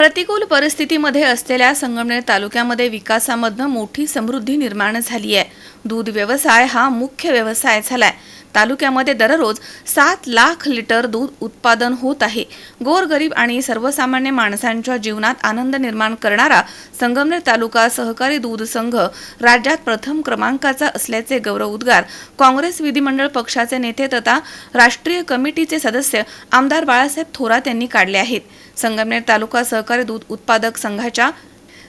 प्रतिकूल परिस्थितीमध्ये असलेल्या संगमनेर तालुक्यामध्ये विकासामधनं मोठी समृद्धी निर्माण झाली आहे. दूध व्यवसाय हा मुख्य व्यवसाय झालाय. तालुक्यामध्ये दररोज सात लाख लिटर दूध उत्पादन होत आहे. गोरगरीब आणि सर्वसामान्य माणसांच्या जीवनात आनंद निर्माण करणारा संगमनेर तालुका सहकारी दूध संघ राज्यात प्रथम क्रमांकाचा असल्याचे गौरव उद्गार काँग्रेस विधिमंडळ पक्षाचे नेते तथा राष्ट्रीय कमिटीचे सदस्य आमदार बाळासाहेब थोरात यांनी काढले आहेत. संगमनेर तालुका सहकारी दूध उत्पादक संघाच्या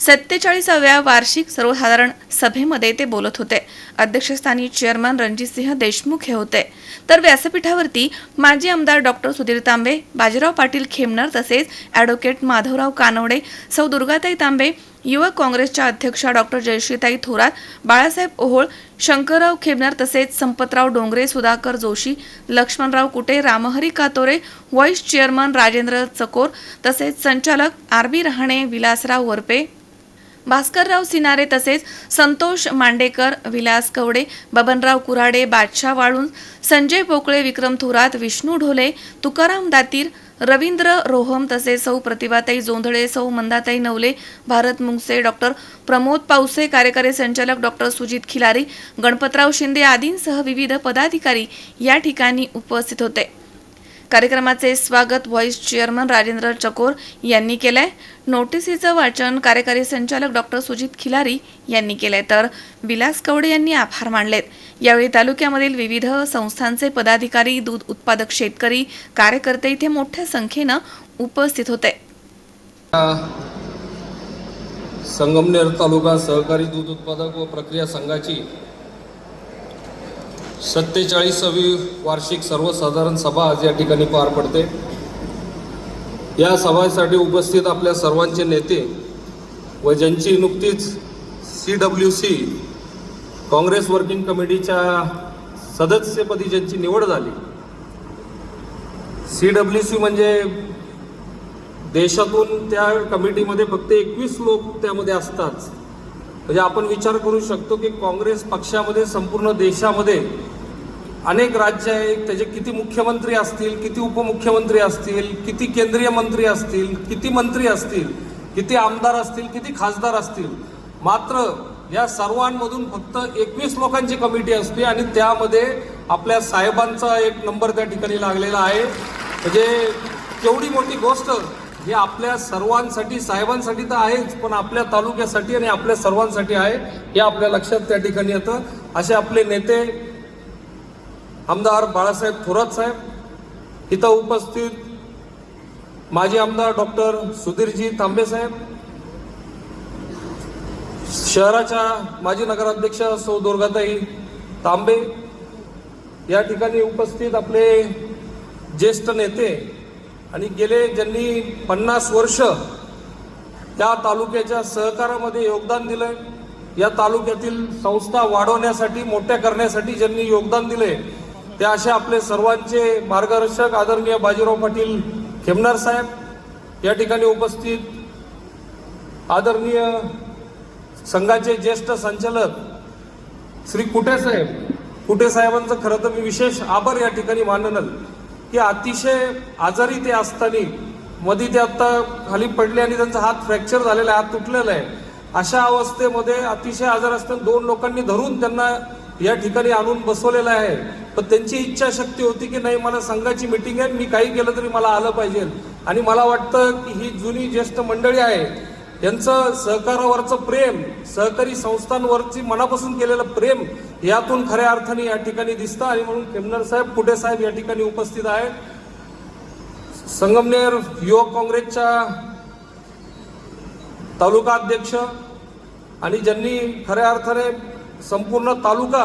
सत्तेचाळीसाव्या वार्षिक सर्वसाधारण सभेमध्ये ते बोलत होते. अध्यक्षस्थानी चेअरमन रणजितसिंह देशमुख हे होते. तर व्यासपीठावरती माजी आमदार डॉक्टर सुधीर तांबे बाजीराव पाटील खेमनर तसेच ॲडव्होकेट माधवराव कानवडे सौ दुर्गाताई तांबे युवक काँग्रेसच्या अध्यक्षा डॉक्टर जयश्रीताई थोरात बाळासाहेब ओहोळ शंकरराव खेमनर तसेच संपतराव डोंगरे सुधाकर जोशी लक्ष्मणराव कुटे रामहरी कातोरे व्हाईस चेअरमन राजेंद्र चकोर तसेच संचालक आर बी रहाणे विलासराव वरपे भास्करराव सिनारे तसेच संतोष मांडेकर विलास कवडे बबनराव कुराडे बादशाह वाळून संजय पोकळे विक्रम थोरात विष्णू ढोले तुकाराम दातीर रवींद्र रोहम तसेच सौ प्रतिभाताई जोंधळे सौ मंदाताई नवले भारत मुंगसे डॉक्टर प्रमोद पावसे कार्यकारी संचालक डॉक्टर सुजित खिलारी गणपतराव शिंदे आदींसह विविध पदाधिकारी या ठिकाणी उपस्थित होते. कार्यक्रमाचे स्वागत व्हॉइस चेअरमन राजेंद्र चकोर यांनी केलंय. नोटिसीचं वाचन कार्यकारी संचालक डॉक्टर सुजित खिलारी यांनी केलंय. तर विलास कवडे यांनी आभार मानलेत. यावेळी तालुक्यामधील विविध संस्थांचे पदाधिकारी दूध उत्पादक शेतकरी कार्यकर्ते इथे मोठ्या संख्येनं उपस्थित होते. संगमनेर तालुका सहकारी दूध उत्पादक व प्रक्रिया संघाची सत्तेचाळीसावी वार्षिक सर्वसाधारण सभा आज या ठिकाणी पार पडते. या सभासाठी उपस्थित आपल्या सर्वांचे नेते व ज्यांची नुकतीच C W C Congress working कमिटीच्या सदस्यपदी ज्यांची निवड झाली. सी डब्ल्यू सी म्हणजे देशातून त्या कमिटीमध्ये फक्त एकवीस लोक त्यामध्ये असतात. म्हणजे आपण विचार करू शकतो की काँग्रेस पक्षामध्ये संपूर्ण देशामध्ये अनेक राज्य आहेत त्याचे किती मुख्यमंत्री असतील किती उपमुख्यमंत्री असतील किती केंद्रीय मंत्री असतील किती मंत्री असतील किती आमदार असतील किती खासदार असतील. मात्र या सर्वांमधून फक्त एकवीस लोकांची कमिटी असते आणि त्यामध्ये आपल्या साहेबांचा एक नंबर त्या ठिकाणी लागलेला आहे. म्हणजे केवढी मोठी गोष्ट ही आपल्या सर्वांसाठी साहेबांसाठी तर आहेच पण आपल्या तालुक्यासाठी आणि आपल्या सर्वांसाठी आहे हे आपल्या लक्षात त्या ठिकाणी येतं. असे आपले नेते आमदार बाळासाहेब थोरात साहेब इथं उपस्थित माजी आमदार डॉक्टर सुधीरजी तांबे साहेब शहराच्या माजी नगराध्यक्ष सौ दुर्गाताई तांबे या ठिकाणी उपस्थित आपले ज्येष्ठ नेते आणि गेले ज्यांनी पन्नास वर्ष त्या तालुक्याच्या सहकारामध्ये योगदान दिलंय. या तालुक्यातील संस्था वाढवण्यासाठी मोठ्या करण्यासाठी ज्यांनी योगदान दिले ते असे आपले सर्वांचे मार्गदर्शक आदरणीय बाजीराव पाटील खेमनार साहेब या ठिकाणी उपस्थित. आदरणीय संघाचे ज्येष्ठ संचालक श्री कुटे साहेब. कुटे साहेबांचं खरं तर मी विशेष आभार या ठिकाणी मानल की अतिशय आजारी ते असताना मध्ये ते आत्ता खाली पडले आणि त्यांचा हात फ्रॅक्चर झालेला आहे हात तुटलेला आहे. अशा अवस्थेमध्ये अतिशय आजार असताना दोन लोकांनी धरून त्यांना या ठिकाणी आणून बसवलेलं आहे. पण त्यांची इच्छाशक्ती होती की नाही मला संघाची मिटिंग आहे मी काही केलं तरी मला आलं पाहिजे. आणि मला वाटतं की ही जुनी ज्येष्ठ मंडळी आहे यांचं सहकारावरचं प्रेम सहकारी संस्थांवरची मनापासून केलेलं प्रेम यातून खऱ्या अर्थाने या ठिकाणी दिसतं. आणि म्हणून केमनर साहेब कुटे साहेब या ठिकाणी उपस्थित आहेत? संगमनेर युवक काँग्रेसच्या तालुका अध्यक्ष. आणि ज्यांनी खऱ्या अर्थाने संपूर्ण तालुका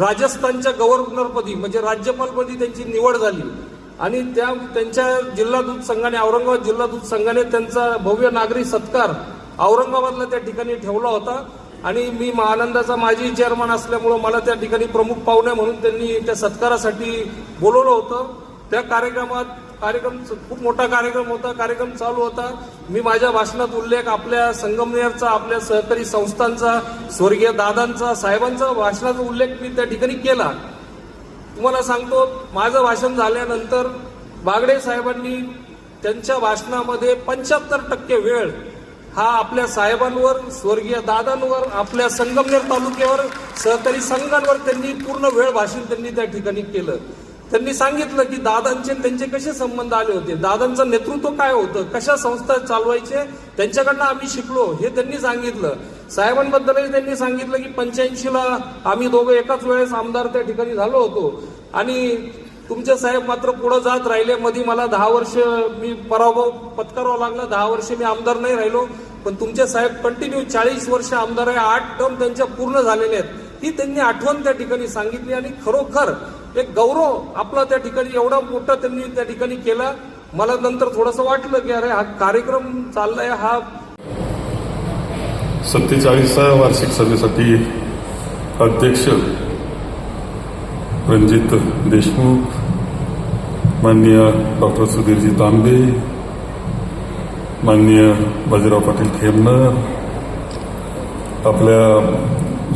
राजस्थानच्या गव्हर्नरपदी म्हणजे राज्यपालपदी त्यांची निवड झाली. आणि त्या त्यांच्या जिल्हा दूध संघाने औरंगाबाद जिल्हा दूध संघाने त्यांचा भव्य नागरी सत्कार औरंगाबादला त्या ठिकाणी ठेवला होता. आणि मी महानंदाचा माजी चेअरमन असल्यामुळं मला त्या ठिकाणी प्रमुख पाहुणे म्हणून त्यांनी त्या सत्कारासाठी बोलवलं होतं. त्या कार्यक्रमात कार्यक्रम खूप मोठा कार्यक्रम होता कार्यक्रम चालू होता. मी माझ्या भाषणात उल्लेख आपल्या संगमनेरचा आपल्या सहकारी संस्थांचा स्वर्गीय दादांचा साहेबांचा भाषणाचा उल्लेख मी त्या ठिकाणी केला. तुम्हाला सांगतो माझं भाषण झाल्यानंतर बागडे साहेबांनी त्यांच्या भाषणामध्ये पंच्याहत्तर टक्के वेळ हा आपल्या साहेबांवर स्वर्गीय दादांवर आपल्या संगमनेर तालुक्यावर सहकारी संघांवर त्यांनी पूर्ण वेळ भाषण त्यांनी त्या ठिकाणी केलं. त्यांनी सांगितलं की दादांचे त्यांचे कसे संबंध आले होते? दादांचं नेतृत्व काय होतं? कशा संस्था चालवायचे? त्यांच्याकडनं आम्ही शिकलो. हे त्यांनी सांगितलं. साहेबांबद्दलही त्यांनी सांगितलं की पंच्याऐंशीला आम्ही दोघं एकाच वेळेस आमदार त्या ठिकाणी झालो होतो. आणि तुमचे साहेब मात्र पुढे जात राहिले. मध्ये मला दहा वर्ष मी पराभव पत्करावा लागला. दहा वर्ष मी आमदार नाही राहिलो. पण तुमचे साहेब कंटिन्यू चाळीस वर्ष आमदार आहे. आठ टर्म त्यांच्या पूर्ण झालेले आहेत. ही त्यांनी आठवण त्या ठिकाणी सांगितली आणि खरोखर एक गौरव आपला त्या ठिकाणी एवढा मोठा त्यांनी त्या ठिकाणी केला. मला नंतर थोडंसं वाटलं की अरे हा कार्यक्रम चाललाय हा सत्तेचाळीसा वार्षिक सभेसाठी अध्यक्ष रणजित देशमुख माननीय डॉक्टर सुधीरजी तांबे माननीय बाजीराव पाटील खेमनर आपल्या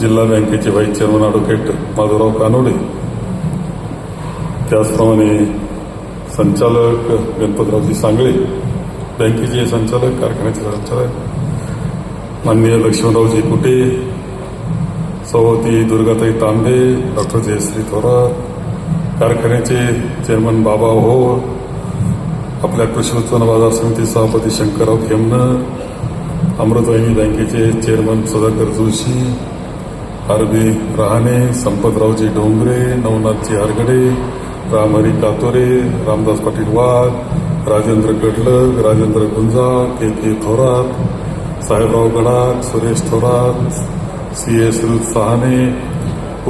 जिल्हा बँकेचे vice chairman advocate Madhavrao Kanode त्याचप्रमाणे संचालक गणपतरावजी सांगळे बँकेचे संचालक कारखान्याचे संचालक माननीय लक्ष्मणरावजी कुटे सभापती दुर्गाताई तांबे डॉक्टर जयश्री थोरात कारखान्याचे चेअरमन बाबा हो आपल्या कृषी उत्पन्न बाजार समिती सभापती शंकरराव खेमनं अमृतवाहिनी बँकेचे chairman Sudhakar Joshi R B Rahane Sampatraoji Dongre Navnathji Hargude Ramhari Katore Ramdas Patil Wagh Rajendra Gadlag Rajendra Gunja K K Thorat Sahebrao Gadakh Suresh Thorat C S रुत सहाने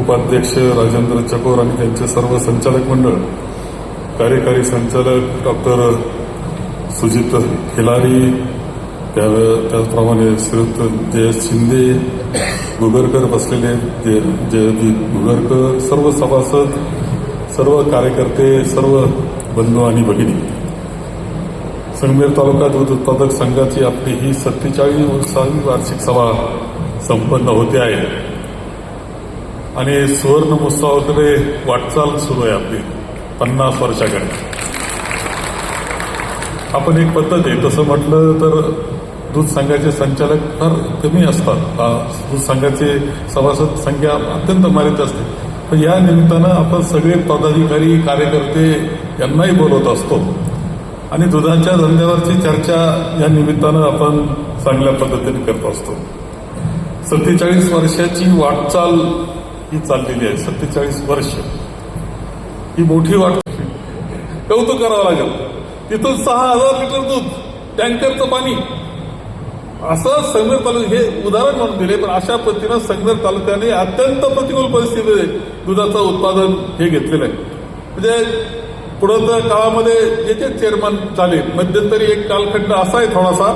उपाध्यक्ष राजेंद्र चकोर आणि त्यांचे सर्व संचालक मंडळ कार्यकारी संचालक डॉक्टर सुजित खिलारी त्या त्याचप्रमाणे श्रीयुत जयेश शिंदे गुगरकर बसलेले जयदीप गुगरकर सर्व सभासद सर्व कार्यकर्ते सर्व बंधू आणि भगिनी संगमेर तालुका दूध उत्पादक संघाची आपली ही सत्तेचाळीसावी वार्षिक सभा संपन्न होते आहे. आणि सुवर्ण महोत्सवाकडे वाटचाल सुरू आहे आपली पन्नास वर्षाकडे. आपण एक पद्धत आहे तसं म्हटलं तर दूध संघाचे संचालक फार कमी असतात. दूध संघाचे सभासद संख्या अत्यंत मर्यादित असते. तर या निमित्तानं आपण सगळे पदाधिकारी कार्यकर्ते यांनाही बोलवत असतो. आणि दुधाच्या धंद्यावरची चर्चा या निमित्तानं आपण चांगल्या पद्धतीने करत असतो. सत्तेचाळीस वर्षाची वाटचाल ही चाललेली आहे. सत्तेचाळीस वर्ष. ही मोठी वाट कौतुक करावं लागेल. तिथून सहा हजार लिटर दूध टँकरचं पाणी असं संगमेर तालुका हे उदाहरण म्हणून दिले पण अशा पद्धतीनं संगमेर तालुक्याने अत्यंत प्रतिकूल परिस्थितीमध्ये दुधाचं उत्पादन हे घेतलेलं आहे. म्हणजे पुढच्या काळामध्ये जे जे चेअरमन झाले मध्यंतरी एक कालखंड असा आहे थोडासा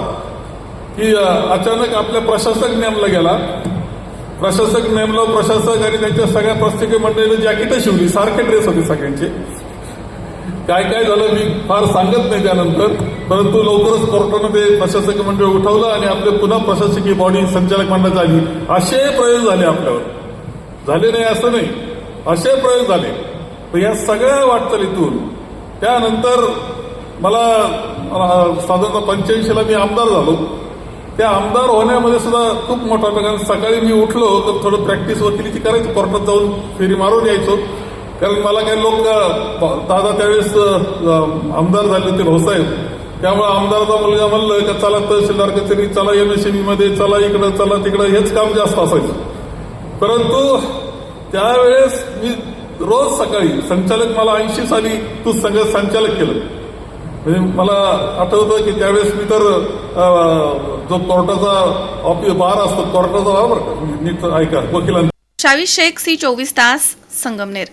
की अचानक आपल्या प्रशासक नेमला गेला. प्रशासक नेमला प्रशासक आणि त्यांच्या सगळ्या प्रस्तिके मंडळीने जॅकेटं शिवली सारखे ड्रेस होते सगळ्यांचे. काय काय झालं मी फार सांगत नाही त्यानंतर परंतु लवकरच कोर्टानं ते प्रशासकीय मंडळ उठवलं आणि आपले पुन्हा प्रशासकीय बॉडी संचालक मंडळ झाली असे प्रयोग झाले आपल्यावर. झाले नाही असं नाही. असे प्रयोग झाले. तर या सगळ्या वाटचालीतून त्यानंतर मला साधारणतः पंच्याऐंशीला मी आमदार झालो. त्या आमदार होण्यामध्ये सुद्धा खूप मोठा कारण सकाळी मी उठलो तर थोडं प्रॅक्टिस वकिलीची करायची. कोर्टात जाऊन फेरी मारून यायचो. कारण मला काही लोक दादा त्यावेळेस आमदार झाले होते भाऊसाहेब. त्यामुळे आमदाराचा मुलगा म्हणलं का चला तहसीलदार कचेरी चला एमएसएमई मध्ये चला इकडं चला तिकडं हेच काम जास्त असायचं. परंतु त्यावेळेस मी रोज सकाळी संचालक मला ऐंशी साली तू सगळं संचालक केलं. म्हणजे मला आठवतं की त्यावेळेस मी तर जो कोर्टाचा ऑफिस बार असतो कोर्टाचा बार नीट ऐका वकिलांचा. शावी शेख सी चोवीस तास संगमनेर.